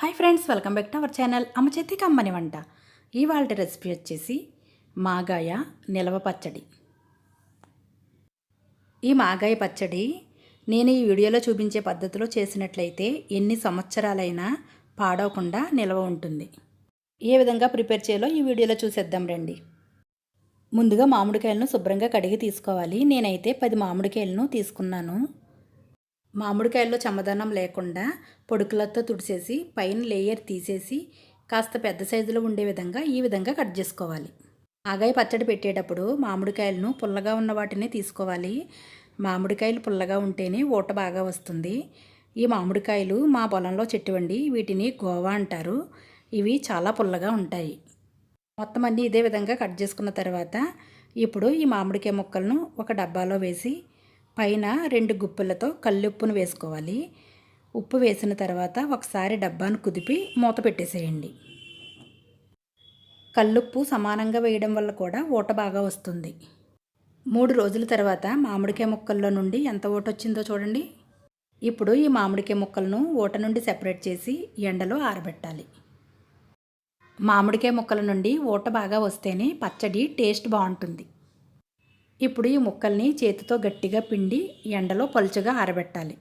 Hi friends welcome back to our channel అమ్మ చేతి కమ్మని వంట. ఇవాళ రెసిపీ వచ్చేసి మాగాయ నిలవ పచ్చడి. ఈ మాగాయ పచ్చడి నేను ఈ వీడియోలో చూపించే పద్ధతిలో చేసినట్లయితే ఎన్ని సంవత్సరాలైనా పాడవకుండా నిల్వ ఉంటుంది. ఏ విధంగా ప్రిపేర్ చేయాలో ఈ వీడియోలో చూసేద్దాం రండి. ముందుగా మామిడికాయలను శుభ్రంగా కడిగి తీసుకోవాలి. నేనైతే పది మామిడికాయలను తీసుకున్నాను. మామిడికాయల్లో చమదనం లేకుండా పొడుకులతో తుడిసేసి పైన లేయర్ తీసేసి కాస్త పెద్ద సైజులో ఉండే విధంగా ఈ విధంగా కట్ చేసుకోవాలి. ఆగాయ పచ్చడి పెట్టేటప్పుడు మామిడికాయలను పుల్లగా ఉన్న వాటిని తీసుకోవాలి. మామిడికాయలు పుల్లగా ఉంటేనే ఊట బాగా వస్తుంది. ఈ మామిడికాయలు మా పొలంలో చెట్టువండి వీటిని గోవా అంటారు. ఇవి చాలా పుల్లగా ఉంటాయి. మొత్తం అన్నీ ఇదే విధంగా కట్ చేసుకున్న తర్వాత ఇప్పుడు ఈ మామిడికాయ ముక్కలను ఒక డబ్బాలో వేసి పైన రెండు గుప్పులతో కల్లుప్పును వేసుకోవాలి. ఉప్పు వేసిన తర్వాత ఒకసారి డబ్బాను కుదిపి మూత పెట్టేసేయండి. కల్లుప్పు సమానంగా వేయడం వల్ల కూడా ఊట బాగా వస్తుంది. మూడు రోజుల తర్వాత మామిడికాయ ముక్కల్లో నుండి ఎంత ఊట వచ్చిందో చూడండి. ఇప్పుడు ఈ మామిడికాయ ముక్కలను ఊట నుండి సెపరేట్ చేసి ఎండలో ఆరబెట్టాలి. మామిడికాయ ముక్కల నుండి ఊట బాగా వస్తేనే పచ్చడి టేస్ట్ బాగుంటుంది. ఇప్పుడు ఈ ముక్కల్ని చేతితో గట్టిగా పిండి ఎండలో పలుచగా ఆరబెట్టాలి.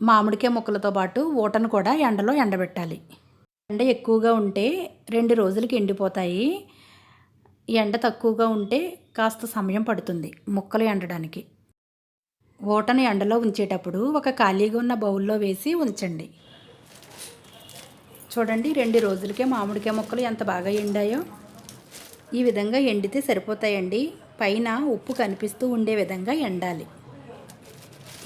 మామిడికాయ ముక్కలతో పాటు ఊటను కూడా ఎండలో ఎండబెట్టాలి. ఎండ ఎక్కువగా ఉంటే రెండు రోజులకి ఎండిపోతాయి. ఎండ తక్కువగా ఉంటే కాస్త సమయం పడుతుంది ముక్కలు ఎండడానికి. ఓటను ఎండలో ఉంచేటప్పుడు ఒక ఖాళీగా ఉన్న బౌల్లో వేసి ఉంచండి. చూడండి రెండు రోజులకే మామిడికాయ ముక్కలు ఎంత బాగా ఎండాయో. ఈ విధంగా ఎండితే సరిపోతాయండి. పైన ఉప్పు కనిపిస్తూ ఉండే విధంగా ఎండాలి.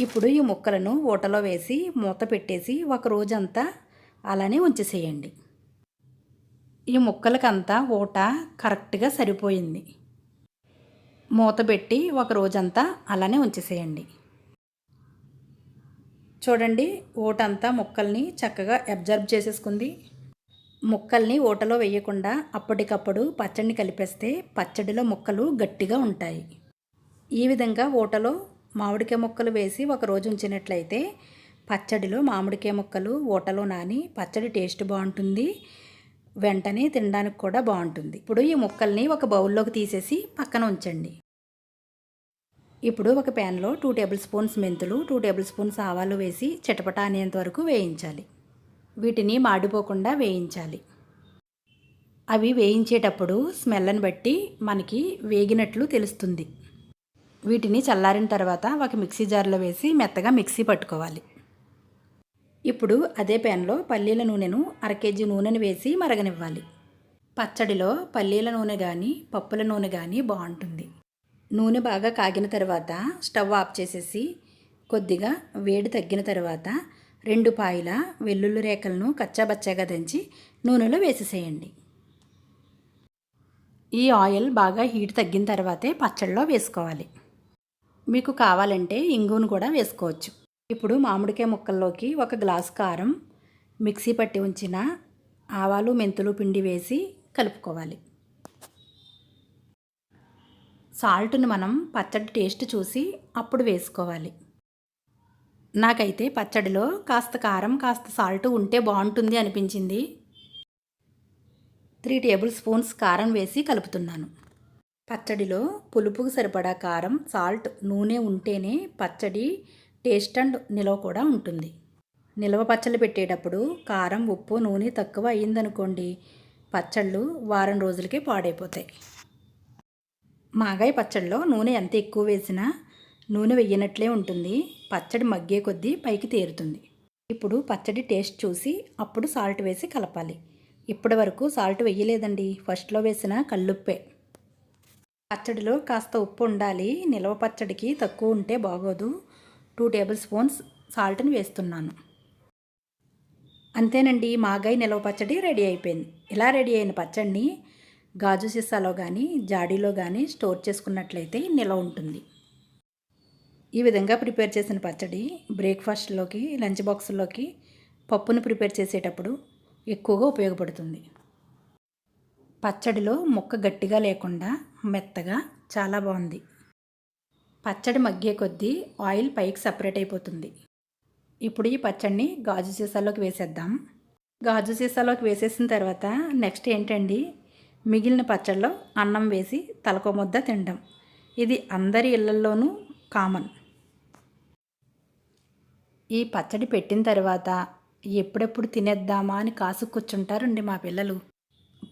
ఇప్పుడు ఈ ముక్కలను ఊటలో వేసి మూత పెట్టేసి ఒక రోజంతా అలానే ఉంచేసేయండి. ఈ ముక్కలకంతా ఊట కరెక్ట్గా సరిపోయింది. మూత పెట్టి ఒక రోజంతా అలానే ఉంచేసేయండి. చూడండి ఊటంతా ముక్కల్ని చక్కగా అబ్జర్వ్ చేసేసుకుంది. ముక్కల్ని ఊటలో వేయకుండా అప్పటికప్పుడు పచ్చడిని కలిపేస్తే పచ్చడిలో ముక్కలు గట్టిగా ఉంటాయి. ఈ విధంగా ఊటలో మామిడికాయ ముక్కలు వేసి ఒక రోజు ఉంచినట్లయితే పచ్చడిలో మామిడికాయ ముక్కలు ఊటలో నాని పచ్చడి టేస్ట్ బాగుంటుంది. వెంటనే తినడానికి కూడా బాగుంటుంది. ఇప్పుడు ఈ ముక్కల్ని ఒక బౌల్లోకి తీసేసి పక్కన ఉంచండి. ఇప్పుడు ఒక ప్యాన్లో టూ టేబుల్ స్పూన్స్ మెంతులు టూ టేబుల్ స్పూన్స్ ఆవాలు వేసి చిటపట అనేంత వరకు వేయించాలి. వీటిని మాడిపోకుండా వేయించాలి. అవి వేయించేటప్పుడు స్మెల్ని బట్టి మనకి వేగినట్లు తెలుస్తుంది. వీటిని చల్లారిన తర్వాత ఒక మిక్సీ జార్లో వేసి మెత్తగా మిక్సీ పట్టుకోవాలి. ఇప్పుడు అదే ప్యాన్లో పల్లీల నూనెను అర కేజీ నూనెను వేసి మరగనివ్వాలి. పచ్చడిలో పల్లీల నూనె కానీ పప్పుల నూనె కానీ బాగుంటుంది. నూనె బాగా కాగిన తర్వాత స్టవ్ ఆఫ్ చేసేసి కొద్దిగా వేడి తగ్గిన తర్వాత రెండు పాయల వెల్లుల్లి రేఖలను కచ్చాబచ్చాగా దంచి నూనెలో వేసేసేయండి. ఈ ఆయిల్ బాగా హీట్ తగ్గిన తర్వాతే పచ్చళ్ళలో వేసుకోవాలి. మీకు కావాలంటే ఇంగును కూడా వేసుకోవచ్చు. ఇప్పుడు మామిడికాయ ముక్కల్లోకి ఒక గ్లాస్ కారం మిక్సీ పట్టి ఉంచిన ఆవాలు మెంతులు పిండి వేసి కలుపుకోవాలి. సాల్ట్ని మనం పచ్చడి టేస్ట్ చూసి అప్పుడు వేసుకోవాలి. నాకైతే పచ్చడిలో కాస్త కారం కాస్త సాల్ట్ ఉంటే బాగుంటుంది అనిపించింది. త్రీ టేబుల్ స్పూన్స్ కారం వేసి కలుపుతున్నాను. పచ్చడిలో పులుపుకు సరిపడా కారం సాల్ట్ నూనె ఉంటేనే పచ్చడి టేస్ట్ అండ్ నిలవ కూడా ఉంటుంది. నిలవ పచ్చళ్ళు పెట్టేటప్పుడు కారం ఉప్పు నూనె తక్కువ అయ్యిందనుకోండి పచ్చళ్ళు వారం రోజులకే పాడైపోతాయి. మాగాయ పచ్చడిలో నూనె ఎంత ఎక్కువ వేసినా నూనె వెయ్యనట్లే ఉంటుంది. పచ్చడి మగ్గే కొద్దీ పైకి తేరుతుంది. ఇప్పుడు పచ్చడి టేస్ట్ చూసి అప్పుడు సాల్ట్ వేసి కలపాలి. ఇప్పటి వరకు సాల్ట్ వెయ్యలేదండి. ఫస్ట్లో వేసిన కల్లుప్పే పచ్చడిలో కాస్త ఉప్పు ఉండాలి. నిలవ పచ్చడికి తక్కువ ఉంటే బాగోదు. టూ టేబుల్ స్పూన్స్ సాల్ట్ని వేస్తున్నాను. అంతేనండి. మాగాయ నిలవ పచ్చడి రెడీ అయిపోయింది. ఇలా రెడీ అయిన పచ్చడిని గాజు సీసాలో కానీ జాడీలో కానీ స్టోర్ చేసుకున్నట్లయితే నిలవ ఉంటుంది. ఈ విధంగా ప్రిపేర్ చేసిన పచ్చడి బ్రేక్ఫాస్ట్లోకి లంచ్ బాక్స్లోకి పప్పును ప్రిపేర్ చేసేటప్పుడు ఎక్కువగా ఉపయోగపడుతుంది. పచ్చడిలో ముక్క గట్టిగా లేకుండా మెత్తగా చాలా బాగుంది. పచ్చడి మగ్గే కొద్దీ ఆయిల్ పైకి సపరేట్ అయిపోతుంది. ఇప్పుడు ఈ పచ్చడిని గాజు సీసాలోకి వేసేద్దాం. గాజు సీసాలోకి వేసేసిన తర్వాత నెక్స్ట్ ఏంటండి? మిగిలిన పచ్చడిలో అన్నం వేసి తలకో ముద్ద తినడం. ఇది అందరి ఇళ్ళల్లోనూ కామన్. ఈ పచ్చడి పెట్టిన తర్వాత ఎప్పుడెప్పుడు తినేద్దామా అని కాసు కూర్చుంటారండి మా పిల్లలు.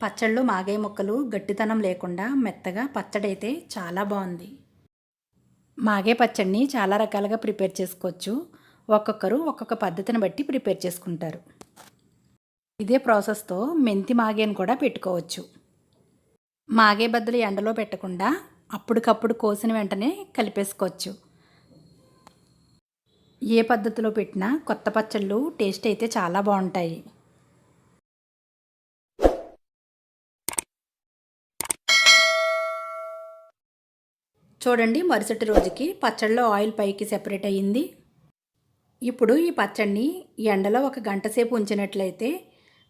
పచ్చళ్ళు మాగే ముక్కలు గట్టితనం లేకుండా మెత్తగా పచ్చడి అయితే చాలా బాగుంది. మాగే పచ్చడిని చాలా రకాలుగా ప్రిపేర్ చేసుకోవచ్చు. ఒక్కొక్కరు ఒక్కొక్క పద్ధతిని బట్టి ప్రిపేర్ చేసుకుంటారు. ఇదే ప్రాసెస్తో మెంతి మాగేని కూడా పెట్టుకోవచ్చు. మాగే బద్దలు ఎండలో పెట్టకుండా అప్పటికప్పుడు కోసిన వెంటనే కలిపేసుకోవచ్చు. ఏ పద్ధతిలో పెట్టినా కొత్త పచ్చళ్ళు టేస్ట్ అయితే చాలా బాగుంటాయి. చూడండి మరుసటి రోజుకి పచ్చళ్ళలో ఆయిల్ పైకి సెపరేట్ అయ్యింది. ఇప్పుడు ఈ పచ్చడిని ఎండలో ఒక గంట సేపు ఉంచినట్లయితే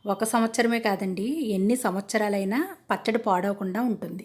ఒక సంవత్సరమే కాదండి ఎన్ని సంవత్సరాలైనా పచ్చడి పాడవకుండా ఉంటుంది.